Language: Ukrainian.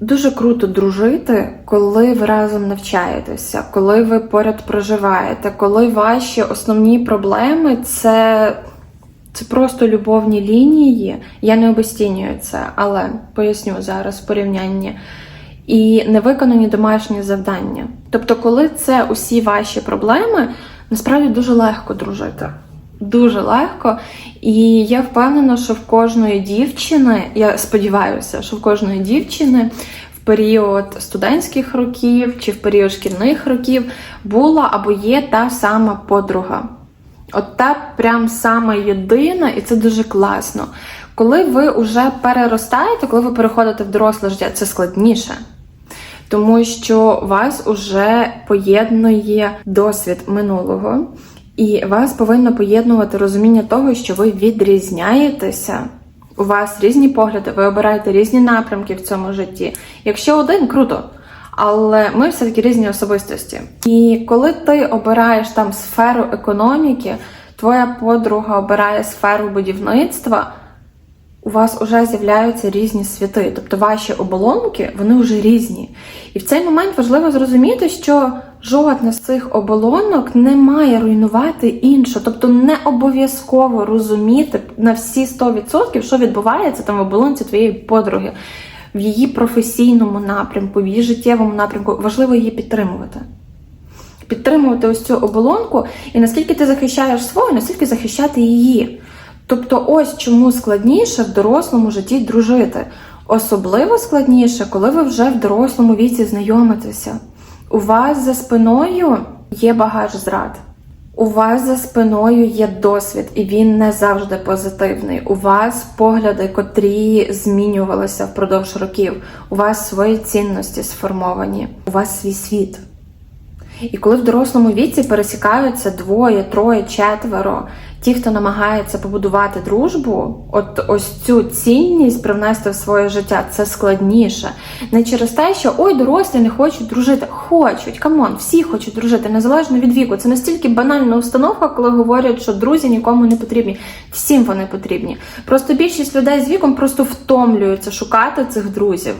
Дуже круто дружити, коли ви разом навчаєтеся, коли ви поряд проживаєте, коли ваші основні проблеми це, це просто любовні лінії. Я не обесцінюю це, але поясню зараз в порівнянні. І невиконані домашні завдання. Тобто, коли це усі ваші проблеми, насправді дуже легко дружити. Дуже легко. І я впевнена, що в кожної дівчини, я сподіваюся, що в кожної дівчини в період студентських років чи в період шкільних років була або є та сама подруга. От та прям сама єдина, і це дуже класно. Коли ви вже переростаєте, коли ви переходите в доросле життя, це складніше. Тому що вас уже поєднує досвід минулого, і вас повинно поєднувати розуміння того, що ви відрізняєтеся. У вас різні погляди, ви обираєте різні напрямки в цьому житті. Якщо один, круто. Але ми все-таки різні особистості. І коли ти обираєш там сферу економіки, твоя подруга обирає сферу будівництва, у вас вже з'являються різні світи, тобто ваші оболонки вони вже різні. І в цей момент важливо зрозуміти, що жодна з цих оболонок не має руйнувати іншу. Тобто не обов'язково розуміти на всі 100%, що відбувається там в оболонці твоєї подруги, в її професійному напрямку, в її життєвому напрямку. Важливо її підтримувати. Підтримувати ось цю оболонку, і наскільки ти захищаєш свою, наскільки захищати її. Тобто, ось чому складніше в дорослому житті дружити. Особливо складніше, коли ви вже в дорослому віці знайомитеся. У вас за спиною є багаж зрад. У вас за спиною є досвід, і він не завжди позитивний. У вас погляди, котрі змінювалися впродовж років. У вас свої цінності сформовані, у вас свій світ. І коли в дорослому віці пересікаються двоє, троє, четверо, ті, хто намагається побудувати дружбу, от ось цю цінність привнести в своє життя, це складніше. Не через те, що ой, дорослі не хочуть дружити. Хочуть, камон, всі хочуть дружити, незалежно від віку. Це настільки банальна установка, коли говорять, що друзі нікому не потрібні. Всім вони потрібні. Просто більшість людей з віком просто втомлюються шукати цих друзів.